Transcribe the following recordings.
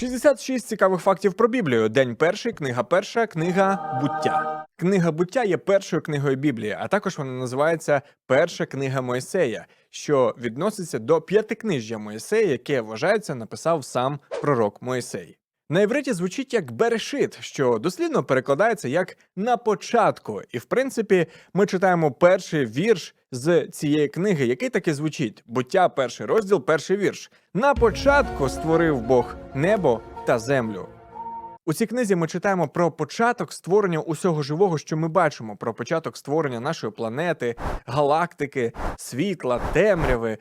66 цікавих фактів про Біблію. День перший, книга перша, книга буття. Книга буття є першою книгою Біблії, а також вона називається Перша книга Моїсея, що відноситься до п'ятикнижжя Моїсея, яке вважається написав сам пророк Моїсей. На івриті звучить як берешит, що дослідно перекладається як на початку. І в принципі, ми читаємо перший вірш з цієї книги, який таки звучить: буття, перший розділ, перший вірш. На початку створив Бог небо та землю. У цій книзі ми читаємо про початок створення усього живого, що ми бачимо, про початок створення нашої планети, галактики, світла, темряви,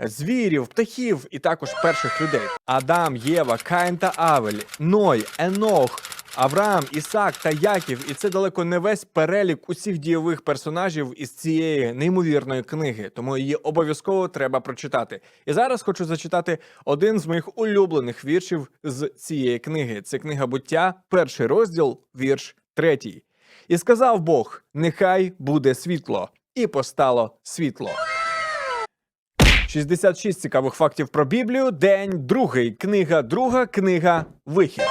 звірів, птахів і також перших людей: Адам, Єва, Каїн та Авель, Ной, Енох. Авраам, Ісак та Яків, і це далеко не весь перелік усіх дійових персонажів із цієї неймовірної книги, тому її обов'язково треба прочитати. І зараз хочу зачитати один з моїх улюблених віршів з цієї книги. Це книга буття, перший розділ, вірш третій. І сказав Бог: Нехай буде світло, і постало світло. 66 цікавих фактів про Біблію. День другий. Книга друга, книга Вихід.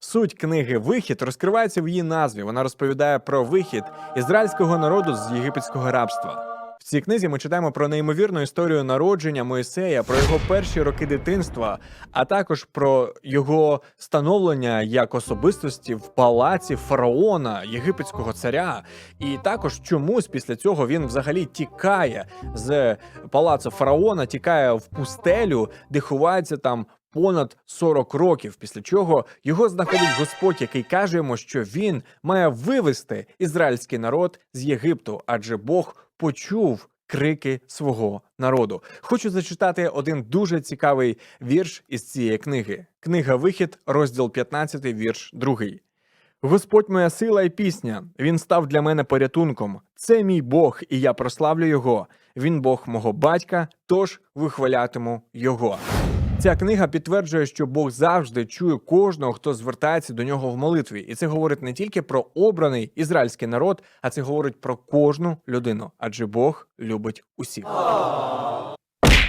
Суть книги Вихід розкривається в її назві. Вона розповідає про вихід ізраїльського народу з єгипетського рабства. Цій книзі ми читаємо про неймовірну історію народження Моїсея, про його перші роки дитинства, а також про його становлення як особистості в палаці фараона, єгипетського царя. І також чомусь після цього він взагалі тікає з палацу фараона, тікає в пустелю, де ховається там понад 40 років, після чого його знаходить Господь, який каже йому, що він має вивести ізраїльський народ з Єгипту, адже Бог почув крики свого народу. Хочу зачитати один дуже цікавий вірш із цієї книги. Книга Вихід, розділ 15, вірш 2. Господь моя сила і пісня. Він став для мене порятунком. Це мій Бог, і я прославлю його. Він Бог мого батька, тож вихвалятиму його. Ця книга підтверджує, що Бог завжди чує кожного, хто звертається до нього в молитві, і це говорить не тільки про обраний ізраїльський народ, а це говорить про кожну людину, адже Бог любить усіх.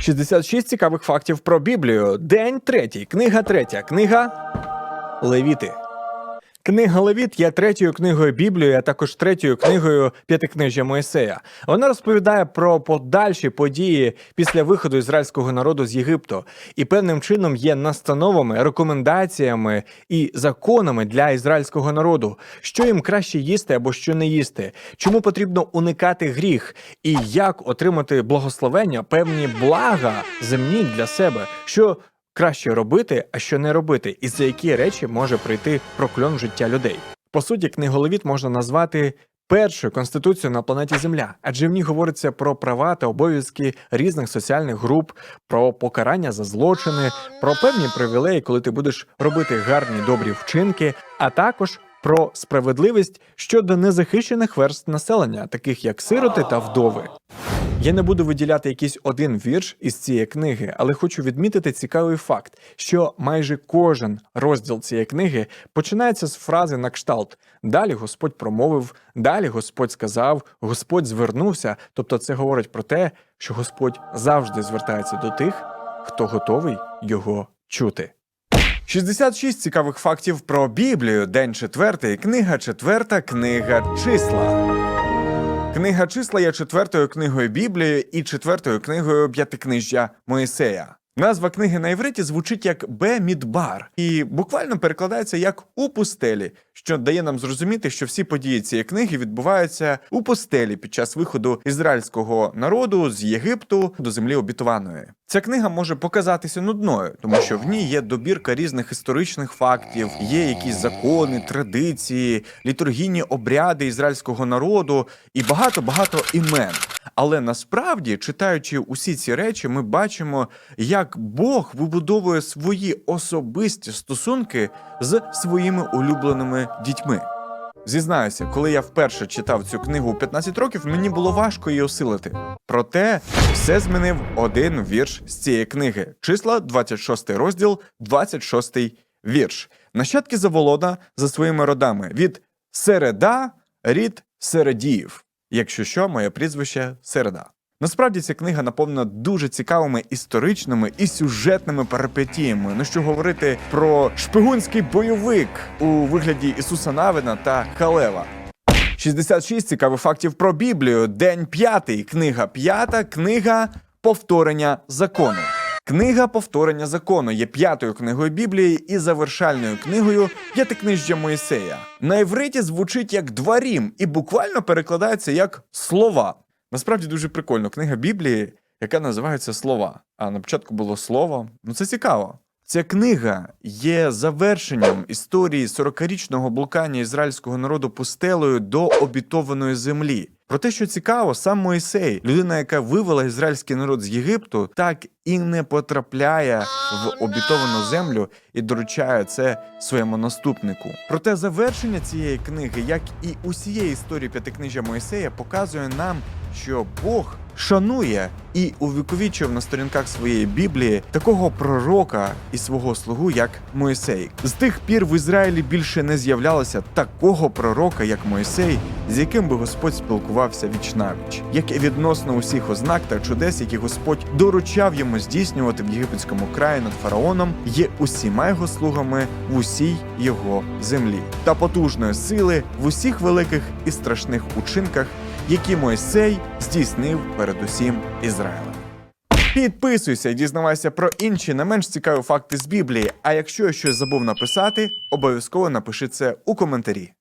66 цікавих фактів про Біблію. День третій, книга третя, книга Левіти. Книга Левіт є третьою книгою Біблії, а також третьою книгою п'ятикнижжя Моїсея. Вона розповідає про подальші події після виходу ізраїльського народу з Єгипту і певним чином є настановами, рекомендаціями і законами для ізраїльського народу, що їм краще їсти або що не їсти, чому потрібно уникати гріх, і як отримати благословення, певні блага земні для себе. що краще робити, а що не робити, і за які речі може прийти прокльон в життя людей. По суті, книголовіт можна назвати першою конституцією на планеті Земля, адже в ній говориться про права та обов'язки різних соціальних груп, про покарання за злочини, про певні привілеї, коли ти будеш робити гарні добрі вчинки, а також про справедливість щодо незахищених верств населення, таких як сироти та вдови. Я не буду виділяти якийсь один вірш із цієї книги, але хочу відмітити цікавий факт, що майже кожен розділ цієї книги починається з фрази на кшталт. Далі Господь промовив, далі Господь сказав, Господь звернувся. Тобто, це говорить про те, що Господь завжди звертається до тих, хто готовий його чути. 66 цікавих фактів про Біблію. День четвертий, книга четверта, книга числа. Книга числа є четвертою книгою Біблії і четвертою книгою п'ятикнижжя Моїсея. Назва книги на івриті звучить як Бе-Мідбар і буквально перекладається як у пустелі, що дає нам зрозуміти, що всі події цієї книги відбуваються у пустелі під час виходу ізраїльського народу з Єгипту до землі обітованої. Ця книга може показатися нудною, тому що в ній є добірка різних історичних фактів, є якісь закони, традиції, літургійні обряди ізраїльського народу і багато багато імен. Але насправді, читаючи усі ці речі, ми бачимо, як Бог вибудовує свої особисті стосунки з своїми улюбленими дітьми. Зізнаюся, коли я вперше читав цю книгу у 15 років, мені було важко її осилити. Проте все змінив один вірш з цієї книги. Числа 26 розділ, 26 вірш. Нащадки Заволода за своїми родами від Середа, рід Середіїв. Якщо що, моє прізвище Середа. Насправді ця книга наповнена дуже цікавими історичними і сюжетними перипетіями. Ну що говорити про шпигунський бойовик у вигляді Ісуса Навина та Халева. 66 цікавих фактів про Біблію. День п'ятий. Книга п'ята. Книга повторення закону. Книга повторення закону є п'ятою книгою Біблії і завершальною книгою п'ятикнижжя Моїсея. На івриті звучить як дворім і буквально перекладається як слова. Насправді дуже прикольно. Книга Біблії, яка називається Слова. А на початку було слово. Ну це цікаво. Ця книга є завершенням історії 40-річного блукання ізраїльського народу пустелею до обітованої землі. Про те, що цікаво, сам Моїсей, людина, яка вивела ізраїльський народ з Єгипту, так і не потрапляє в обітовану землю і доручає це своєму наступнику. Проте завершення цієї книги, як і усієї історії п'ятикнижжя Моїсея, показує нам, що Бог шанує і увіковічив на сторінках своєї Біблії такого пророка і свого слугу, як Моїсей. З тих пір в Ізраїлі більше не з'являлося такого пророка, як Моїсей, з яким би Господь спілкувався віч навіч, як і відносно усіх ознак та чудес, які Господь доручав йому здійснювати в єгипетському краї над фараоном, є усіма його слугами в усій його землі та потужної сили в усіх великих і страшних учинках, які Мойсей здійснив перед усім Ізраїлем. Підписуйся і дізнавайся про інші не менш цікаві факти з Біблії. А якщо я щось забув написати, обов'язково напиши це у коментарі.